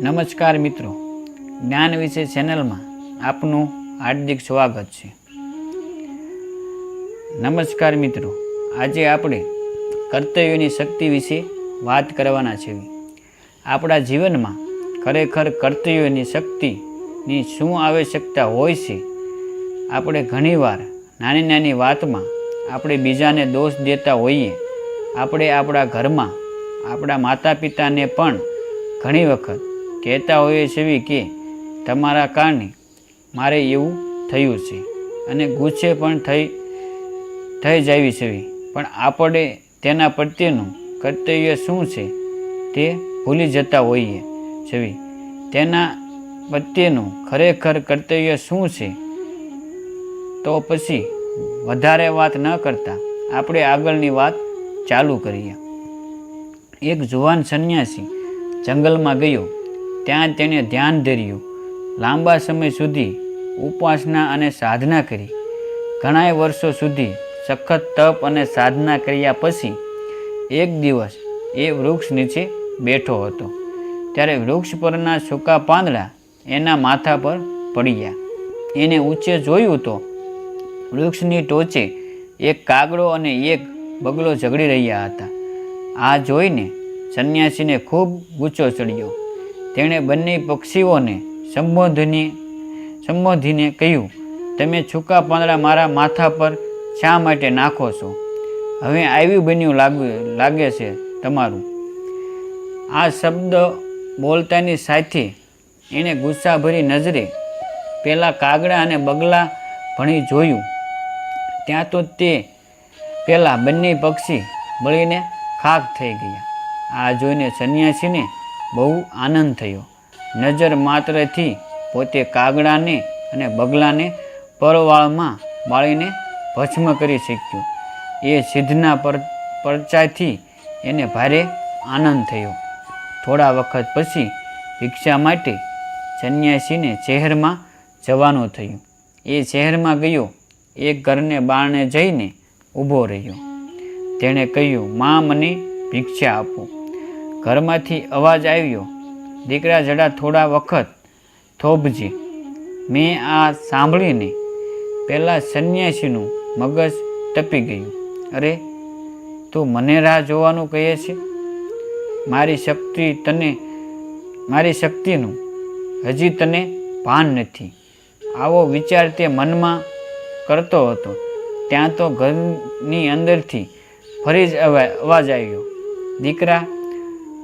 નમસ્કાર મિત્રો. જ્ઞાન વિશે ચેનલમાં આપનું હાર્દિક સ્વાગત છે. નમસ્કાર મિત્રો. આજે આપણે કર્તવ્યોની શક્તિ વિશે વાત કરવાના છે. આપણા જીવનમાં ખરેખર કર્તવ્યોની શક્તિની શું આવશ્યકતા હોય છે? આપણે ઘણીવાર નાની નાની વાતમાં આપણે બીજાને દોષ દેતા હોઈએ. આપણે આપણા ઘરમાં આપણા માતા પિતાને પણ ઘણી વખત કહેતા હોઈએ છીએ કે તમારા કારણે મારે એવું થયું છે. અને ગુસ્સે પણ થઈ થઈ જવી છે પણ આપણે તેના પ્રત્યેનું કર્તવ્ય શું છે તે ભૂલી જતા હોઈએ છીએ તેના પ્રત્યેનું ખરેખર કર્તવ્ય શું છે તો પછી વધારે વાત ન કરતા આપણે આગળની વાત ચાલુ કરીએ. એક જુવાન સંન્યાસી જંગલમાં ગયો. ત્યાં તેણે ધ્યાન ધર્યું. લાંબા સમય સુધી ઉપાસના અને સાધના કરી. ઘણાય વર્ષો સુધી સખત તપ અને સાધના કર્યા પછી એક દિવસ એ વૃક્ષ નીચે બેઠો હતો. ત્યારે વૃક્ષ પરના સૂકા પાંદડા એના માથા પર પડ્યા. એને ઊંચે જોયું તો વૃક્ષની ટોચે એક કાગડો અને એક બગલો ઝઘડી રહ્યા હતા. આ જોઈને સંન્યાસીને ખૂબ ગુચ્છો ચડ્યો. તેણે બંને પક્ષીઓને સંબોધની સંબોધીને કહ્યું, તમે છૂકા પાંદડા મારા માથા પર શા માટે નાખો છો? હવે આવ્યું બન્યું લાગે લાગે છે તમારું. આ શબ્દ બોલતાની સાથે એણે ગુસ્સાભરી નજરે પહેલાં કાગડા અને બગલા ભણી જોયું. ત્યાં તો તે પહેલાં બંને પક્ષી બળીને ખાક થઈ ગયા. આ જોઈને સંન્યાસીને બહુ આનંદ થયો. નજર માત્રથી પોતે કાગડાને અને બગલાને પરવાળમાં બાળીને ભસ્મ કરી શક્યો. એ સિદ્ધના પર પરચાથી એને ભારે આનંદ થયો. થોડા વખત પછી ભિક્ષા માટે સંન્યાસીને શહેરમાં જવાનું થયું. એ શહેરમાં ગયો, એક ઘરને બારણે જઈને ઊભો રહ્યો. તેણે કહ્યું, માં, મને ભિક્ષા આપો. ઘરમાંથી અવાજ આવ્યો. દીકરા જડા થોડા વખત થોભજે. મેં આ સાંભળીને પહેલાં સંન્યાસીનું મગજ તપી ગયું. અરે, તું મને રાહ જોવાનું કહે છે? મારી શક્તિ તને, મારી શક્તિનું હજી તને ભાન નથી. આવો વિચાર તે મનમાં કરતો હતો. ત્યાં તો ઘરની અંદરથી ફરી જ અવાજ આવ્યો. દીકરા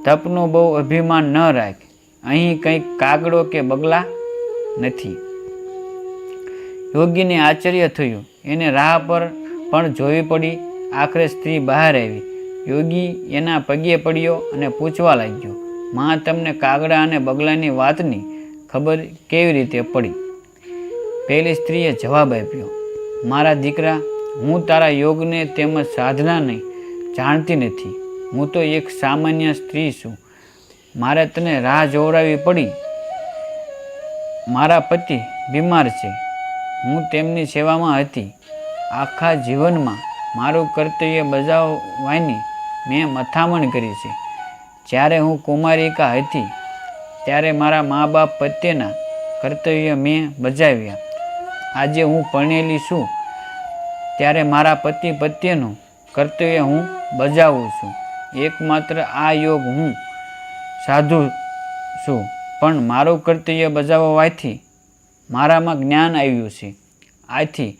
તપનું બહુ અભિમાન ન રાખ. અહીં કંઈક કાગડો કે બગલા નથી. યોગીને આશ્ચર્ય થયું. એને રાહ પર પણ જોવી પડી. આખરે સ્ત્રી બહાર આવી. યોગી એના પગે પડ્યો અને પૂછવા લાગ્યો, માં, તમને કાગડા અને બગલાની વાતની ખબર કેવી રીતે પડી? પહેલી સ્ત્રીએ જવાબ આપ્યો, મારા દીકરા, હું તારા યોગને તેમજ સાધનાને જાણતી નથી. હું તો એક સામાન્ય સ્ત્રી છું. મારે તને રાહ જોવડાવી પડી. મારા પતિ બીમાર છે. હું તેમની સેવામાં હતી. આખા જીવનમાં મારું કર્તવ્ય બજાવવાની મેં મથામણ કરી છે. જ્યારે હું કુમારિકા હતી, ત્યારે મારા મા બાપ પ્રત્યેના કર્તવ્ય મેં બજાવ્યા. આજે હું પરણેલી છું. ત્યારે મારા પતિ પ્રત્યેનું કર્તવ્ય હું બજાવું છું. એકમાત્ર આ યોગ હું સાધુ છું. પણ મારું કર્તવ્ય બજાવવાથી મારામાં જ્ઞાન આવ્યું છે. આથી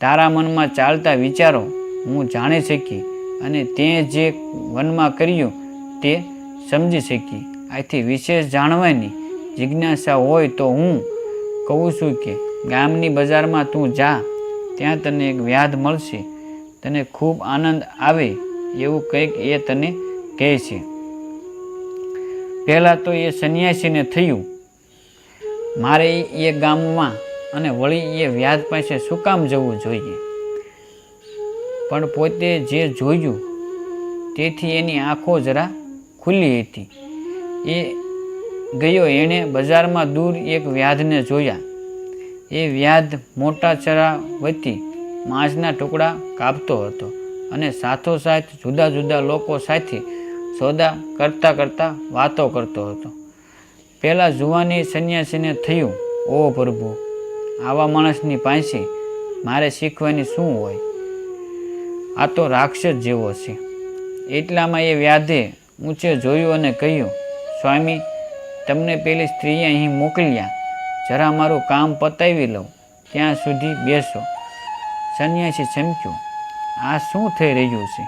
તારા મનમાં ચાલતા વિચારો હું જાણી શકી અને તે જે વનમાં કર્યું તે સમજી શકી. આથી વિશેષ જાણવાની જિજ્ઞાસા હોય તો હું કહું છું કે ગામની બજારમાં તું જા, ત્યાં તને એક વ્યાધ મળશે. તને ખૂબ આનંદ આવે એવું કંઈક એ તને કહે છે. પહેલાં તો એ સંન્યાસીને થયું, મારે એ ગામમાં અને વળી એ વ્યાધ પાસે શું કામ જવું જોઈએ? પણ પોતે જે જોયું, તેથી એની આંખો જરા ખુલ્લી હતી. એ ગયો એણે બજારમાં દૂર એક વ્યાધને જોયા. એ વ્યાધ મોટા ચરા વતી માંસના ટુકડા કાપતો હતો. અને સાથોસાથ જુદા જુદા લોકો સાથે સોદા કરતા કરતા વાતો કરતો હતો. પહેલાં જુવાની સંન્યાસીને થયું, ઓ પ્રભુ, આવા માણસની પાસે મારે શીખવાની શું હોય? આ તો રાક્ષસ જેવો છે. એટલામાં એ વ્યાધે ઊંચે જોયું અને કહ્યું, સ્વામી, તમને પેલી સ્ત્રીએ અહીં મોકલ્યા. જરા મારું કામ પતાવી લઉં. ત્યાં સુધી બેસો. સંન્યાસી ચમક્યો. આ શું થઈ રહ્યું છે?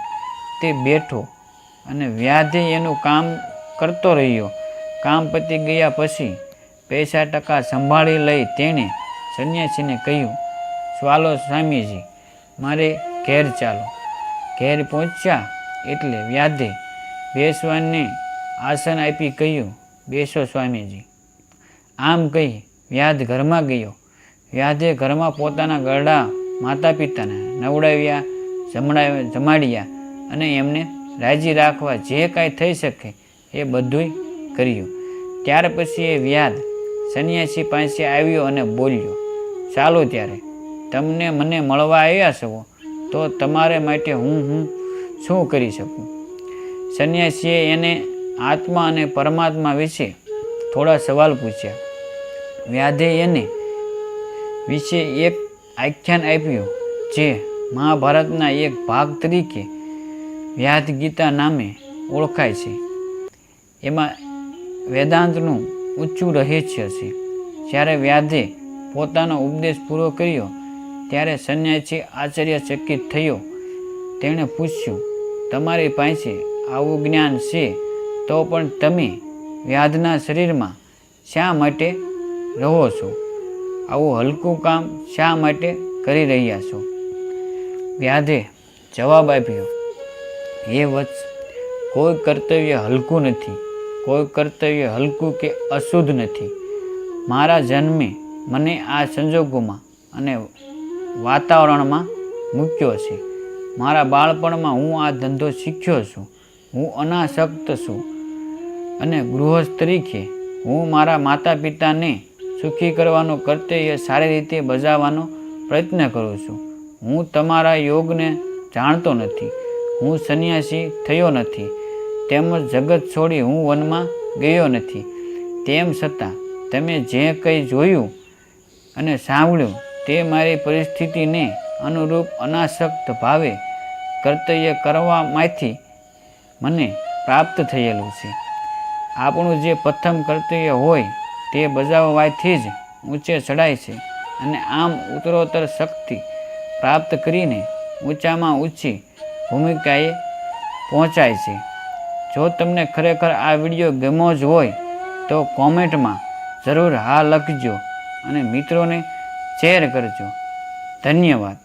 તે બેઠો અને વ્યાધે એનું કામ કરતો રહ્યો. કામ પતી ગયા પછી પૈસા ટકા સંભાળી લઈ તેણે સંન્યાસીને કહ્યું, સ્વાલો સ્વામીજી, મારે ઘેર ચાલો. ઘેર પહોંચ્યા એટલે વ્યાધે બેસવાને આસન આપી કહ્યું, બેસો સ્વામીજી. આમ કહી વ્યાધ ઘરમાં ગયો. વ્યાધે ઘરમાં પોતાના ગરડા માતા પિતાને નવડાવ્યા જમડા જમાડ્યા અને એમને રાજી રાખવા જે કાંઈ થઈ શકે એ બધુંય કર્યું. ત્યાર પછી એ વ્યાધ સન્યાસી પાસે આવ્યો અને બોલ્યો, ચાલો ત્યારે, તમને મને મળવા આવ્યા છો, તો તમારે માટે હું હું શું કરી શકું? સન્યાસીએ એને આત્મા અને પરમાત્મા વિશે થોડા સવાલ પૂછ્યા. વ્યાધે એને વિશે એક આખ્યાન આપ્યું જે મહાભારતના એક ભાગ તરીકે વ્યાધ ગીતા નામે ઓળખાય છે. એમાં વેદાંતનું ઊંચું રહસ્ય છે. જ્યારે વ્યાધે પોતાનો ઉપદેશ પૂરો કર્યો, ત્યારે સંન્યાસી આશ્ચર્યચકિત થયો. તેણે પૂછ્યું, તમારી પાસે આવું જ્ઞાન છે તો પણ તમે વ્યાધના શરીરમાં શા માટે રહો છો? આવું હલકું કામ શા માટે કરી રહ્યા છો? વ્યાધે જવાબ આપ્યો. હે વત્સ કોઈ કર્તવ્ય હલકું નથી, કોઈ કર્તવ્ય હલકું કે અશુદ્ધ નથી. મારા જન્મે મને આ સંજોગોમાં અને વાતાવરણમાં મૂક્યો છે. મારા બાળપણમાં હું આ ધંધો શીખ્યો છું. હું અનાસક્ત છું અને ગૃહસ્થ તરીકે હું મારા માતા પિતાને સુખી કરવાનો કર્તવ્ય સારી રીતે બજાવવાનો પ્રયત્ન કરું છું. હું તમારા યોગને જાણતો નથી. હું સંન્યાસી થયો નથી. તેમજ જગત છોડી હું વનમાં ગયો નથી. તેમ છતાં તમે જે કંઈ જોયું અને સાંભળ્યું તે મારી પરિસ્થિતિને અનુરૂપ અનાસક્ત ભાવે કર્તવ્ય કરવામાંથી મને પ્રાપ્ત થયેલું છે. આપણું જે પ્રથમ કર્તવ્ય હોય તે બજાવવાથી જ ઊંચે ચડાય છે અને આમ ઉત્તરોત્તર શક્તિ પ્રાપ્ત કરીને ઊંચામાં ઊંચી ભૂમિકાએ પહોંચાય છે. જો તમને ખરેખર આ વીડિયો ગમ્યો જ હોય, તો કોમેન્ટમાં જરૂર હા લખજો અને મિત્રોને શેર કરજો. ધન્યવાદ.